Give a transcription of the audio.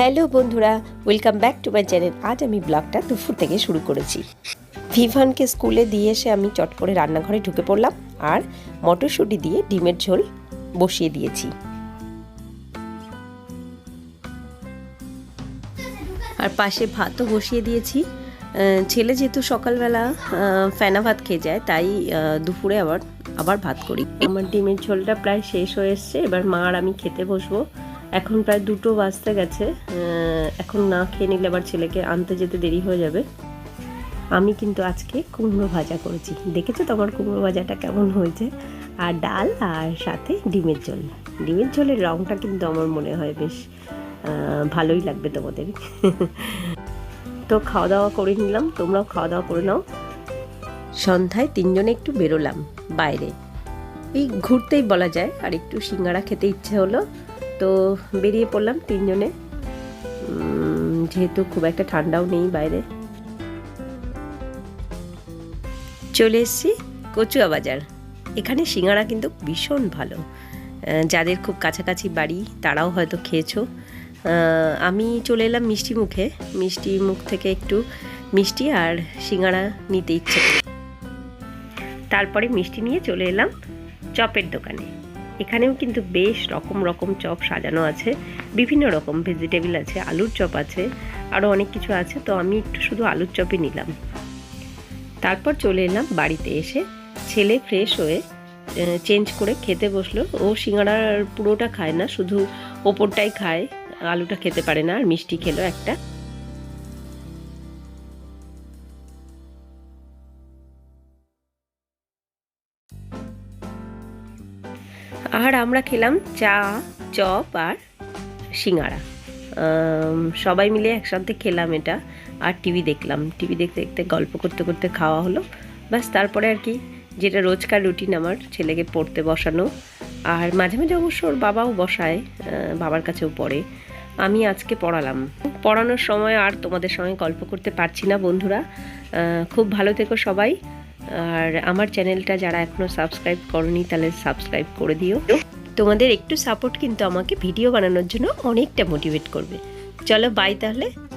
Hello বন্ধুরা welcome back to my channel আজ আমি ব্লগটা দুপুর থেকে শুরু করেছি। ভিভানকে স্কুলে দিয়ে এসে আমি চট করে রান্নাঘরে ঢুকে পড়লাম আর মটরশুঁটি দিয়ে ডিমের ঝোল বসিয়ে দিয়েছি। আর পাশে ভাতও বসিয়ে দিয়েছি। ছেলে যেহেতু সকালবেলা ফেনা ভাত খেয়ে যায়, তাই দুপুরে আবার আবার ভাত করি। আমার ডিমের ঝোলটা প্রায় শেষ হয়ে এসছে, এবার মা আর আমি খেতে বসবো। এখন প্রায় দুটো বাজতে গেছে এখন না খেয়ে নিলে আবার ছেলেকে আনতে যেতে দেরি হয়ে যাবে। আমি কিন্তু আজকে কুমড়ো ভাজা করেছি। দেখেছ তোমার কুমড়ো ভাজাটা কেমন হয়েছে? আর ডাল আর সাথে ডিমের ঝোল। ডিমের ঝোলের রঙটা কিন্তু আমার মনে হয় বেশ ভালোই লাগবে তোমাদের। তো খাওয়া দাওয়া করে নিলাম, তোমরাও খাওয়া দাওয়া করে নাও। সন্ধ্যায় তিনজনে একটু বেরোলাম বাইরে। এই ঘুরতেই বলা যায়, আর একটু সিঙ্গারা খেতে ইচ্ছে হলো। তো বেরিয়ে পড়লাম তিনজনে। যেহেতু খুব একটা ঠান্ডাও নেই বাইরে। চলে এসেছি কচুয়া বাজার। এখানে সিঙ্গারা কিন্তু ভীষণ ভালো। যাদের খুব কাছাকাছি বাড়ি, তারাও হয়তো খেয়েছো। আমি চলে এলাম মিষ্টি মুখে। মিষ্টি মুখ থেকে একটু মিষ্টি আর সিঙ্গারা নিতে ইচ্ছে তারপরে মিষ্টি নিয়ে চলে এলাম চপের দোকানে। এখানেও কিন্তু বেশ রকম রকম চপ সাজানো আছে, বিভিন্ন রকম ভেজিটেবল আছে, আলুর চপ আছে আরও অনেক কিছু আছে, তো আমি একটু শুধু আলুর চপই নিলাম। তারপর চলে এলাম বাড়িতে এসে, ছেলে ফ্রেশ হয়ে চেঞ্জ করে খেতে বসল। ও সিঙ্গাড়ার পুরোটা খায় না, শুধু ওপরটাই খায়, আলুটা খেতে পারে না, আর মিষ্টি খেলো একটা। আর আমরা খেলাম চা, চপ আর সিঙ্গারা। সবাই মিলে একসাথে খেলাম এটা আর টিভি দেখলাম। টিভি দেখতে দেখতে গল্প করতে করতে খাওয়া হলো। ব্যাস, তারপরে আর কি যেটা রোজকার রুটিন আমার ছেলেকে পড়তে বসানো। আর মাঝে মাঝে অবশ্য ওর বাবাও বসায় বাবার কাছেও পড়ে। আমি আজকে পড়ালাম। পড়ানোর সময় আর তোমাদের সঙ্গে গল্প করতে পারছি না বন্ধুরা। খুব ভালো থেকো সবাই। আর আমার চ্যানেলটা যারা এখনও সাবস্ক্রাইব করনি, তাহলে সাবস্ক্রাইব করে দিও। তোমাদের একটু সাপোর্ট কিন্তু আমাকে ভিডিও বানানোর জন্য অনেকটা মোটিভেট করবে। চলো বাই তাহলে।